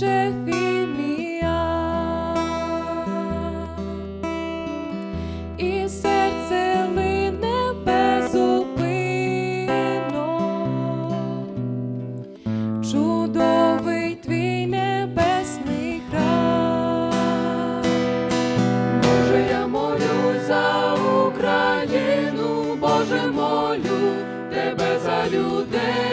наче і серце лине безупинно. Чудовий твій небесний храм. Боже, я молюсь за Україну, Боже, молю тебе за людей,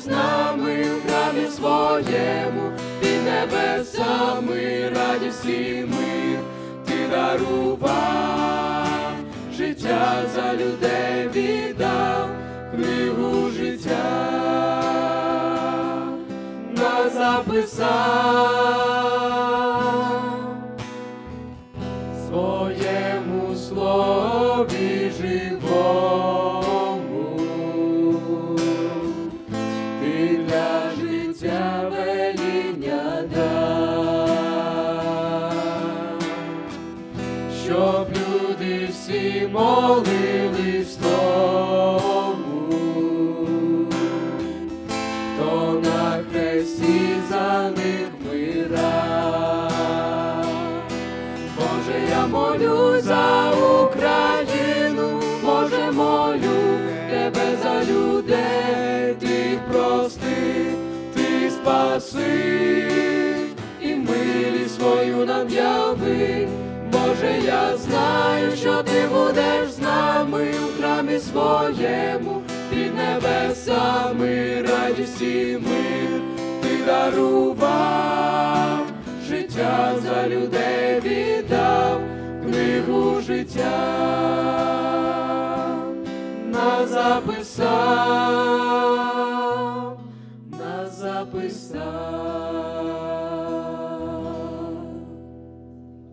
з нами в храмі своєму, під небесами раді всі мир, ти дарував життя за людей віддав книгу життя нас записав своєму слові живому. Життя веління дав щоб люди всі молились тому, хто на хресті за них вмирав. Боже, я молю за спаси і милість свою нам яви. Боже, я знаю, що ти будеш з нами у храмі своєму, під небесами радість і мир, ти дарував життя за людей віддав книгу життя нас записав, questa